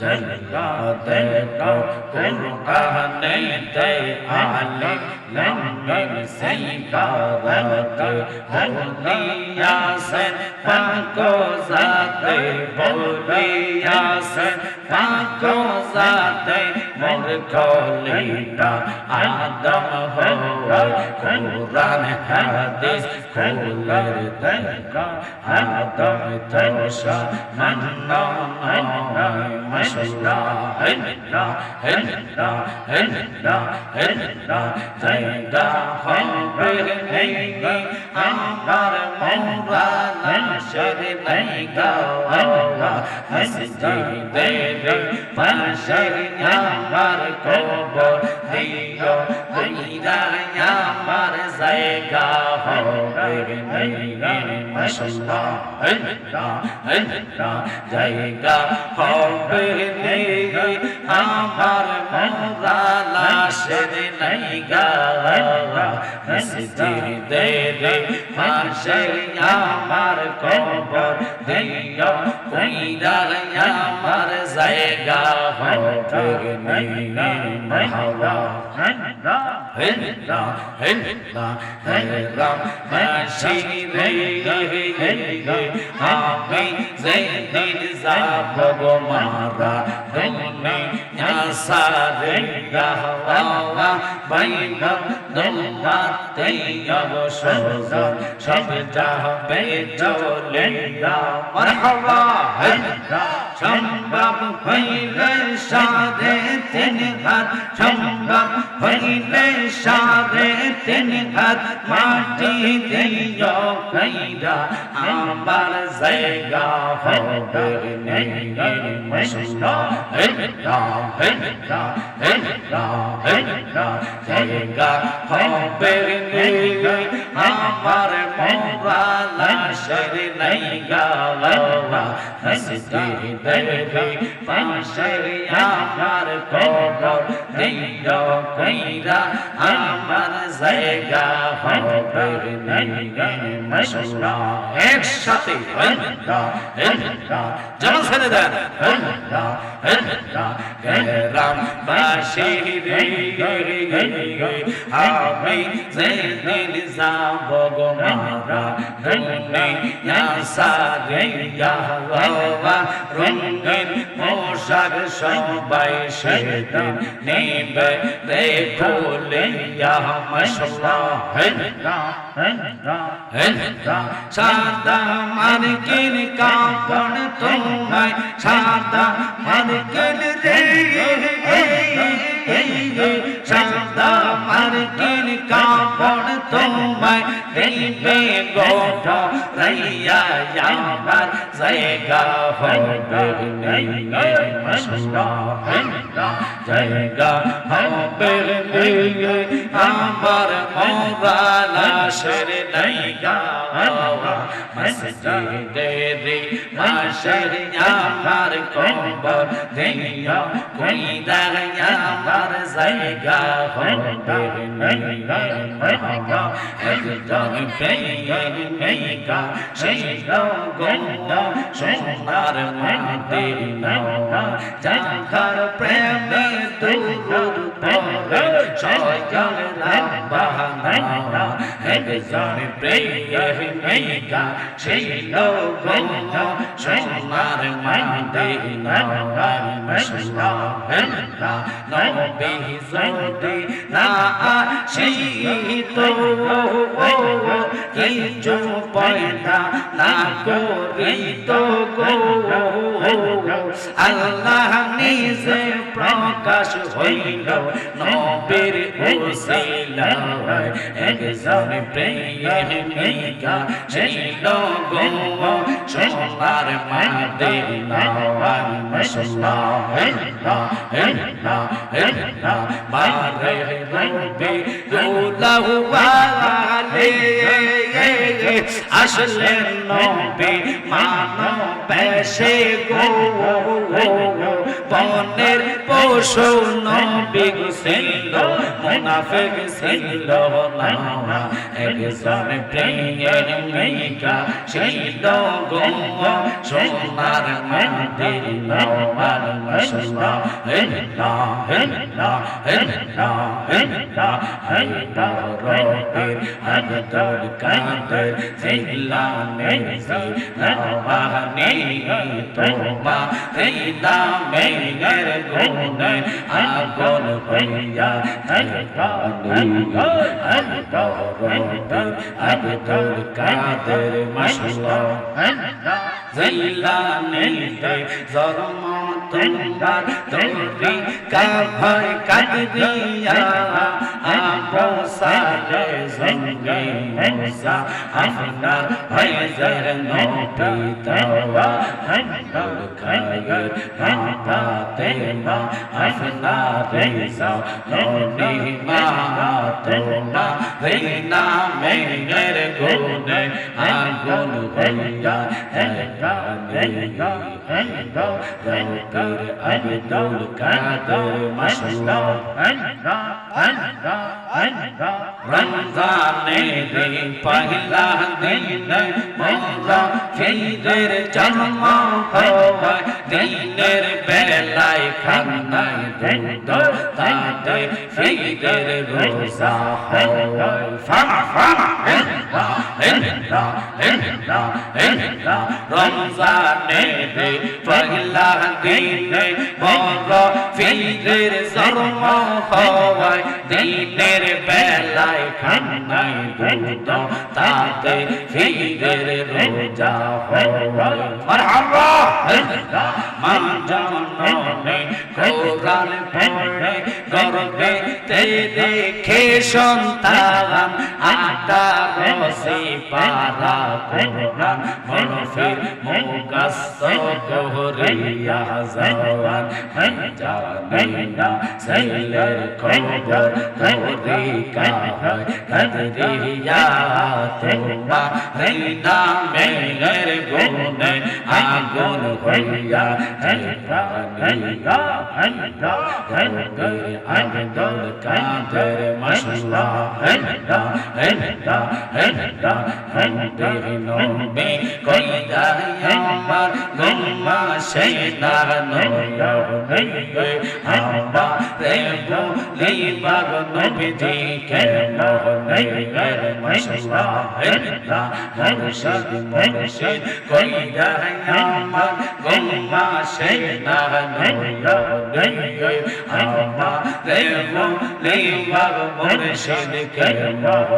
জায়গা দেখো আলে লম্বিন সিকারত বলিয়াছেন পাকো জাতে বলিয়াছেন পাকো জাতে মোর কলিটা আদম হয় কুরআন হাদিস খুলের দেখা আদম তোষা মান্না নয় মশলা হেল্লা হেল্লা হেল্লা হেল্লা জায়গা হবে নেই আমার মৌলানা শের লাইগা মসজিদে পাশে আমার কবর দিও কইরা আমার জায়গা হবে নেই হেল্লা জায়গা হবে আমার মৌলানা শের লাইগা মসজিদে পাশে আমার কবর কইরা আমার জায়গা আমি যেদিন যাব গো মারা দুনিয়া সারে গাওয়া বাইনা দোলাতে সব যাবে চলে না মারহাবা হেল্লা সম্ভব হইলে সাধে তিন হাত সম্ভব হইলে সাধে তিন হাত মাটি দিও কইরা আমার জায়গা হবে নেই মশলা হেল্লা হেল্লা হেল্লা হেল্লা জায়গা হবে নেই, আমার মৌলা শের নাই গাওয়া মসজিদে পাশে আমার কবর দিও কইরা আমার জায়গা হবে নেই মশলা একসাথে হেল্লা হেল্লা যেমন ছেড়ে দেন হেল্লা হেল্লা গেরাম বাসি রে আমি যেদিন যাব গো মারা দুনিয়া সারে গাওয়া রঙিন পোশাক সবাই সেদিন নিবে। মশলা হেল্লা হেল্লা হেল্লা। সাদা মার্কিন কাপড় তোমায়, সাদা মার্কিন রে সাদা মার্কিন কাপড় তোমায় দেবে গোঠ রাইয়া আমার জায়গা হবে নেই মশলা জায়গা হবে নেই, আমার মৌলানা শের লাইগা মসজিদে রে মাশের আমার কবর দেইয়া কইরা আমার জায়গা হবে নেই মশলা একজন পেয়ে মেয়েকা সেই গঙ্গা সোনার মদিনা যাহার প্রেমে দূর পরে সয়ন রাবানা একজন পেয়ে মেয়েকা সেই গঙ্গা সোনার মদিনা মশলা হেল্লা নবী না সেই তো কিছু পয়দা না করি তো গো। আল্লাহ নিজে প্রকাশ হইল নবীর ওসিলায় একজন প্রেমিকা ছিল গো। সোনার মাদিনা মশলা হেল্লা হেল্লা হেল্লা, মারে রবি দুলাহু আলে আসলেন নবী মানব পেশে গো বনের পশু নবী ছিল মুনাফিক ছিল না একজন প্রিয়ের মেয়েটা ছিল গো। সোনার মাটির নওয়ার মশলা হেলা হেলা হেলা হেলা হেলা রোটের হাজার কাঁদের ছিলা নেছি নওয়ানি তোমা হেলা মেয়ের গুণে আগুন হইয়া হেলা আব্দুল কাদের মাসাল্লাহ জিলা নীলতে জরম তোমরা তোমরি কাভার কাদিয়া আবসার জঙ্গে হসা আফনা হায়জার নোটি তাওয়া হন্নর খায়র হন্না তেনা আফনা রেসা নোনি মাহা তেনা রেনা মেগর গোনে আগুন হইয়া হইয়া হইয়া Anidão, anidão, anidão, lugar do machadão, anidão, anidão. রমজানে রে পহলা দিন মোরা ফিরের জন্ম হয় দিনের বেলায় খানায় দুধ তাতে ফিরের রোজা হয় ফামা ফামা রমজানে রে পহলা দিন মোরা ফিরের জন্ম হয় দিনের বেলায় খান্নাই দুধ তাতে ফিরের রোজা হয়। মারহাবা! মান জাননে কোরআন পড়ে, গর্বে তে দেখে সন্তান আন্তার সে পারা কোনা মনফি মুগাস্ত গোহরিয়া জওয়ান হঞ্জা নাইনা সাইলার কোবর হরি কাহার হদরিয়া তোমা নাইনা মেলার গোনে আগুন হইয়া হঞ্জা নাইনা হঞ্জা হঞ্জা হঞ্জা কাদর মশলা হঞ্জা হেন্দা হেন্দা হেন্দে নবে কইদা আমার গুম্মা সেনা নয়া নয়ে আমা রেবু লিবাগ নবীজি কে মোহনের মশলা? হেন্দা মুর্শিদ মুর্শিদ কইদা আমার গুম্মা সেনা নয়া নয়ে আমা রেবু লিবাগ মুর্শিদ কে মোহনের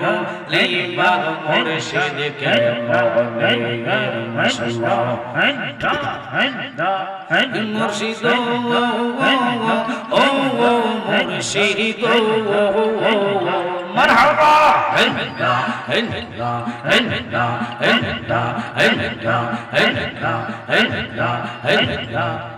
বলে বাগ মুর্শিদ কে মুর্শিদ ও ও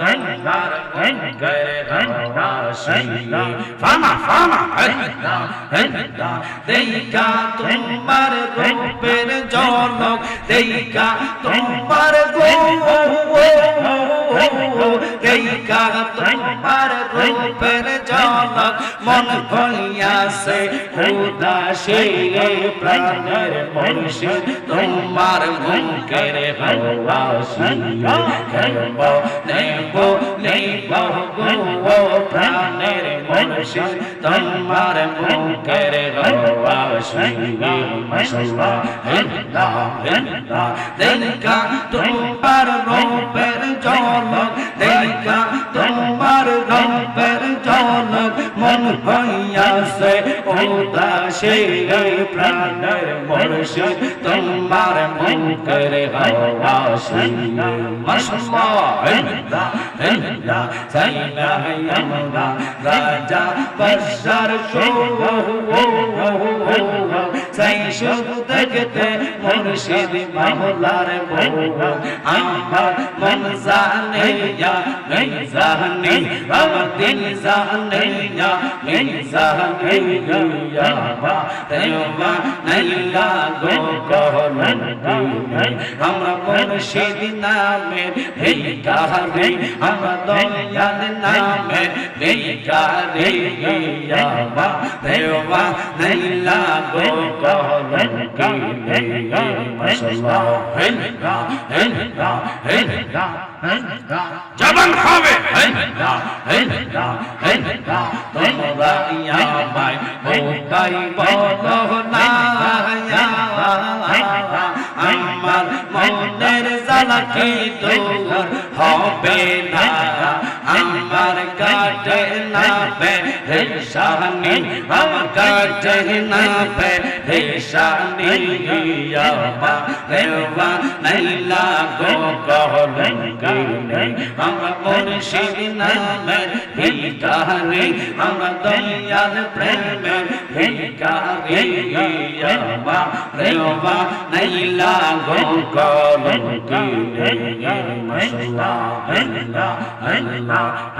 هنگر هنگر هنگر شیلی فما فما هنگر هنگر دیگا তোমার রূপের জলক دیگا তোমার গো دیگا তোমার রূপের জনক, মন হইয়াছে উদাসী প্রাণের মুর্শিদ তোমার মুখের হওয়াসি কেব নেব নেব গো প্রাণের মুর্শিদ তোমার মুখের হওয়াসি মশলা হেন্দা হেন্দা দেইকা তোমার রূপের জনক মন হইয়াছে উদাসে প্রাণের মনুষ্য তোমার মন করে শুনে মাশাআল্লাহ হেল্লা হেল্লা সাইনা হায়ামনা রাজা বশার শো সাই শুধু দেখতে মুর্শিদ মাওলার বউ আমার মন জানে ইয়া নেই জানে আমার দিল জানে ইয়া নেই জানে ইয়া মা তেমা নাইলা গো কহলন দিনে। আমরা মুর্শিদ নামে এই কাহারে আমরা দয়াল নামে এই কাহারে ইয়া মা তেমা নাইলা জবান হেল্লা তোমরা ইয়ামাই মোকাই বলো না আমার মনের জ্বালা কি দূর হবে না? আমার কাটে না পে রেশানি আমার কাটে না পে রেশানি ইয়ামা রেওয়া নাইলা গো কহলন গিনে আমার মুর্শিদ নামে ভিকারে আমার দয়াল প্রেমের ভিকারে ইয়ামা রেওয়া নাইলা গো কহলন গিনে মাশাআল্লাহ আল্লাহ আল্লাহ